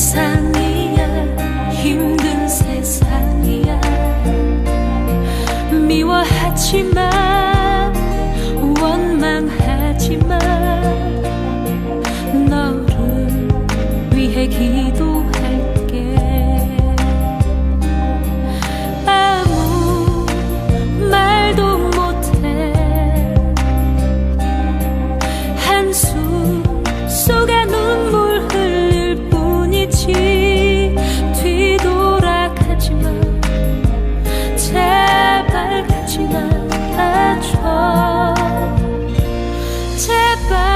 세상이야. 힘든 세상이야. 미워하지만 원망하지만 Bye.